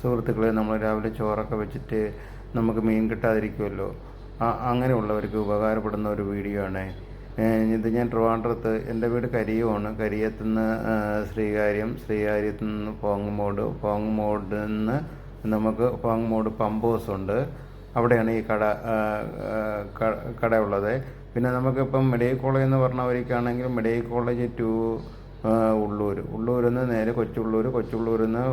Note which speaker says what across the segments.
Speaker 1: സുഹൃത്തുക്കളെ നമ്മൾ രാവിലെ ചോറൊക്കെ വെച്ചിട്ട് നമുക്ക് മീൻ കിട്ടാതിരിക്കുമല്ലോ അങ്ങനെയുള്ളവർക്ക് ഉപകാരപ്പെടുന്ന ഒരു വീഡിയോ ആണ്. ഇത് ഞാൻ ട്രിവാൻഡ്രത്ത് എന്റെ വീട് കരിയുമാണ് കരിയത്തു നിന്ന് ശ്രീകാര്യം ശ്രീകാര്യത്തു നിന്ന് പോങ്ങുമോട് പോങ്ങുമോട് നിന്ന് നമുക്ക് പോങ്ങുമോട് പമ്പ് ഉണ്ട് അവിടെയാണ് ഈ കട കട ഉള്ളത്. പിന്നെ നമുക്കിപ്പം മെഡിക്കൽ കോളേജ് എന്ന് പറഞ്ഞവർക്കാണെങ്കിൽ മെഡിക്കൽ കോളേജ് ടു ഉള്ളൂർ ഉള്ളൂരിൽ നിന്ന് നേരെ കൊച്ചുള്ളൂർ കൊച്ചുള്ളൂരിൽ നിന്ന്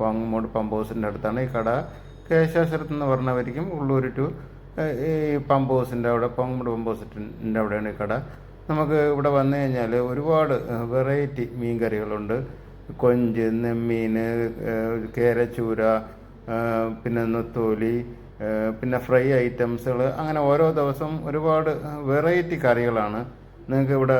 Speaker 1: പാങ്ങുമോട് പമ്പ് ഹൗസിന്റെ അടുത്താണ്. ഈ കട കേശാശ്വരത്ത് എന്ന് പറഞ്ഞവരിക്കും ഉള്ളൂർ ടു ഈ പമ്പ് ഹൗസിന്റെ അവിടെ പാങ്ങുമോട് പമ്പ് ഹൗസിന്റെ അവിടെയാണ് ഈ കട. നമുക്ക് ഇവിടെ വന്നു കഴിഞ്ഞാൽ ഒരുപാട് വെറൈറ്റി മീൻ കറികളുണ്ട് കൊഞ്ച് നെമ്മീൻ കേരച്ചൂര പിന്നെ നെത്തോലി പിന്നെ ഫ്രൈ ഐറ്റംസുകൾ അങ്ങനെ ഓരോ ദിവസം ഒരുപാട് വെറൈറ്റി കറികളാണ് നിങ്ങൾക്ക് ഇവിടെ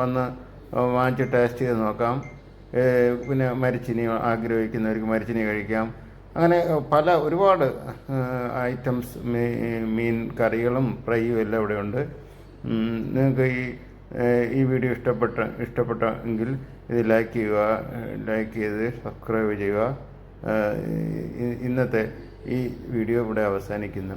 Speaker 1: വന്ന് വാങ്ങിച്ച് ടേസ്റ്റ് ചെയ്ത് നോക്കാം. പിന്നെ മരിച്ചിനി ആഗ്രഹിക്കുന്നവർക്ക് മരിച്ചിനി കഴിക്കാം. അങ്ങനെ പല ഒരുപാട് ഐറ്റംസ് മീൻ കറികളും ഫ്രൈയും എല്ലാം ഇവിടെ ഉണ്ട്. നിങ്ങൾക്ക് ഈ ഈ വീഡിയോ ഇഷ്ടപ്പെട്ട ഇഷ്ടപ്പെട്ട എങ്കിൽ ഇത് ലൈക്ക് ചെയ്യുക ലൈക്ക് ചെയ്ത് സബ്സ്ക്രൈബ് ചെയ്യുക. ഇന്നത്തെ ഈ വീഡിയോ ഇവിടെ അവസാനിക്കുന്നു.